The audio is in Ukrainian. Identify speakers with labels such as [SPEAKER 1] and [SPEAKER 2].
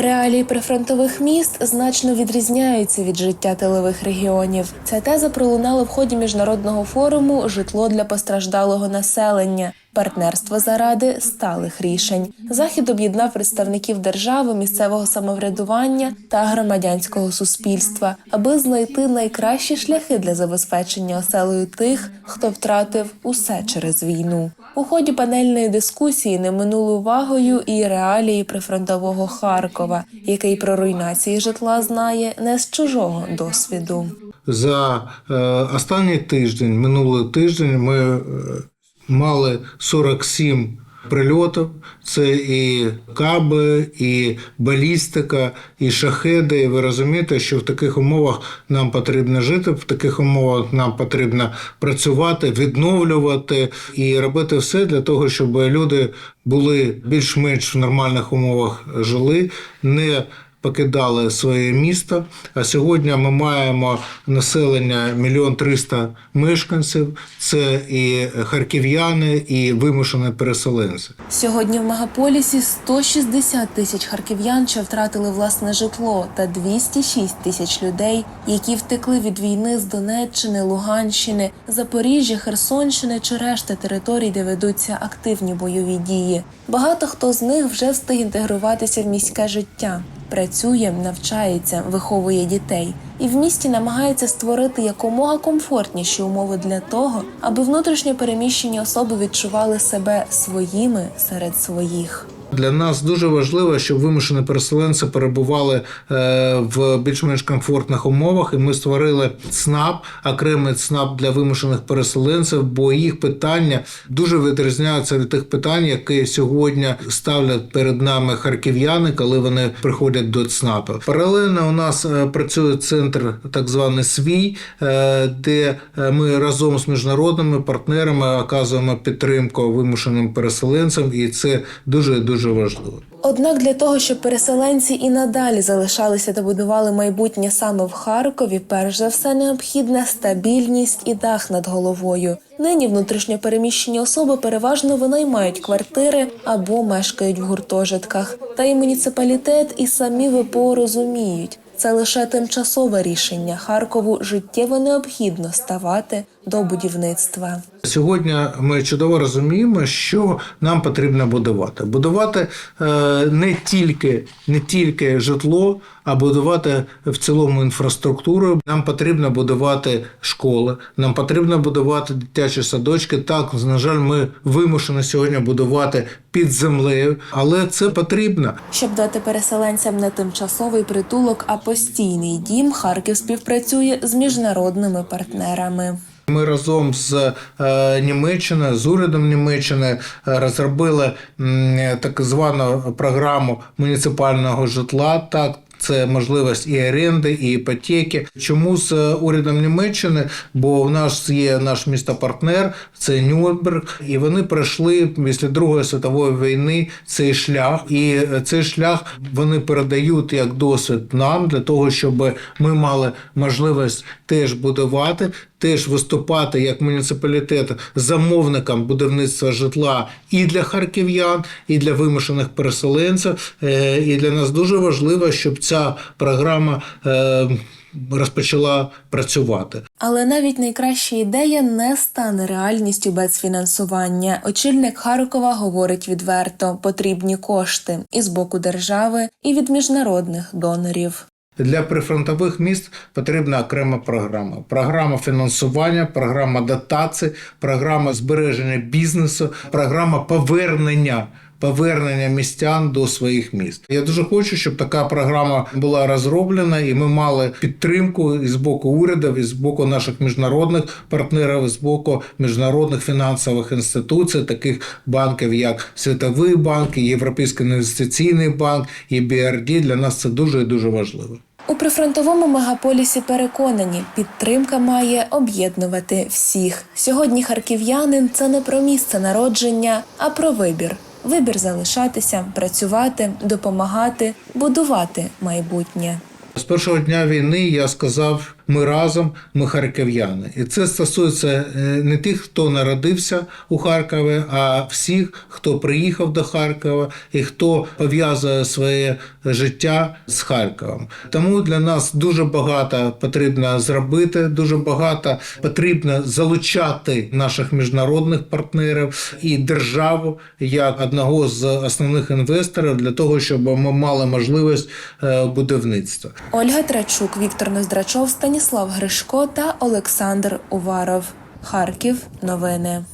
[SPEAKER 1] Реалії прифронтових міст значно відрізняються від життя тилових регіонів. Ця теза пролунала в ході міжнародного форуму Житло для постраждалого населення. Партнерство заради сталих рішень. Захід об'єднав представників держави, місцевого самоврядування та громадянського суспільства, аби знайти найкращі шляхи для забезпечення оселею тих, хто втратив усе через війну. У ході панельної дискусії не минули увагою і реалії прифронтового Харкова, який про руйнації житла знає не з чужого досвіду.
[SPEAKER 2] За е, останній тиждень, минулий тиждень, ми е, мали 47 прильотів. Це і каби, і балістика, і шахеди. І ви розумієте, що в таких умовах нам потрібно жити, в таких умовах нам потрібно працювати, відновлювати і робити все для того, щоб люди були більш-менш в нормальних умовах жили. не покидали своє місто. А сьогодні ми маємо населення мільйон триста мешканців. Це і харків'яни, і вимушені переселенці.
[SPEAKER 1] Сьогодні в мегаполісі 160 тисяч харків'ян, що втратили власне житло, та 206 тисяч людей, які втекли від війни з Донеччини, Луганщини, Запоріжжя, Херсонщини чи решти територій, де ведуться активні бойові дії. Багато хто з них вже встиг інтегруватися в міське життя. Працює, навчається, виховує дітей і в місті намагається створити якомога комфортніші умови для того, аби внутрішньо переміщені особи відчували себе своїми серед своїх.
[SPEAKER 2] Для нас дуже важливо, щоб вимушені переселенці перебували е, в більш-менш комфортних умовах, і ми створили ЦНАП, окремий ЦНАП для вимушених переселенців, бо їх питання дуже відрізняються від тих питань, які сьогодні ставлять перед нами харків'яни, коли вони приходять до ЦНАПу. Паралельно у нас е, працює центр, так званий свій, е, де ми разом з міжнародними партнерами оказуємо підтримку вимушеним переселенцям, і це дуже дуже важливо.
[SPEAKER 1] Однак для того, щоб переселенці і надалі залишалися та будували майбутнє саме в Харкові, перш за все необхідна стабільність і дах над головою. Нині внутрішньо переміщені особи переважно винаймають квартири або мешкають в гуртожитках. Та і муніципалітет, і самі ВПО розуміють. Це лише тимчасове рішення. Харкову життєво необхідно ставати до будівництва.
[SPEAKER 2] Сьогодні ми чудово розуміємо, що нам потрібно будувати. Будувати е, не тільки, не тільки житло, а будувати в цілому інфраструктуру. Нам потрібно будувати школи, нам потрібно будувати дитячі садочки. Так, на жаль, ми вимушені сьогодні будувати під землею, але це потрібно.
[SPEAKER 1] Щоб дати переселенцям не тимчасовий притулок, а постійний дім, Харків співпрацює з міжнародними партнерами.
[SPEAKER 2] Ми разом з е, Німеччиною, з урядом Німеччини е, розробили так звану програму муніципального житла. Так, це можливість і оренди, і іпотеки. Чому з урядом Німеччини? Бо в нас є наш містопартнер, це Нюрнберг, і вони пройшли після Другої світової війни цей шлях. І цей шлях вони передають як досвід нам для того, щоб ми мали можливість теж будувати. Теж виступати як муніципалітет замовником будівництва житла і для харків'ян, і для вимушених переселенців. Е, І для нас дуже важливо, щоб ця програма е, розпочала працювати.
[SPEAKER 1] Але навіть найкраща ідея не стане реальністю без фінансування. Очільник Харкова говорить відверто: потрібні кошти і з боку держави, і від міжнародних донорів.
[SPEAKER 2] Для прифронтових міст потрібна окрема програма: програма фінансування, програма дотацій, програма збереження бізнесу, програма повернення. Повернення містян до своїх міст. Я дуже хочу, щоб така програма була розроблена, і ми мали підтримку і з боку урядів, і з боку наших міжнародних партнерів, з боку міжнародних фінансових інституцій, таких банків, як Світовий банк, Європейський інвестиційний банк, і BRD. Для нас це дуже і дуже важливо.
[SPEAKER 1] У прифронтовому мегаполісі переконані, підтримка має об'єднувати всіх. Сьогодні харків'янин це не про місце народження, а про вибір. Вибір залишатися, працювати, допомагати, будувати майбутнє.
[SPEAKER 2] З першого дня війни я сказав ми разом, ми харків'яни. І це стосується е, не тих, хто народився у Харкові, а всіх, хто приїхав до Харкова і хто пов'язує своє життя з Харковом. Тому для нас дуже багато потрібно зробити, дуже багато потрібно залучати наших міжнародних партнерів і державу як одного з основних інвесторів для того, щоб ми мали можливість е, будівництва.
[SPEAKER 1] Ольга Трачук, Віктор Ноздрачов, Станіслав Гришко та Олександр Уваров. Харків. Новини.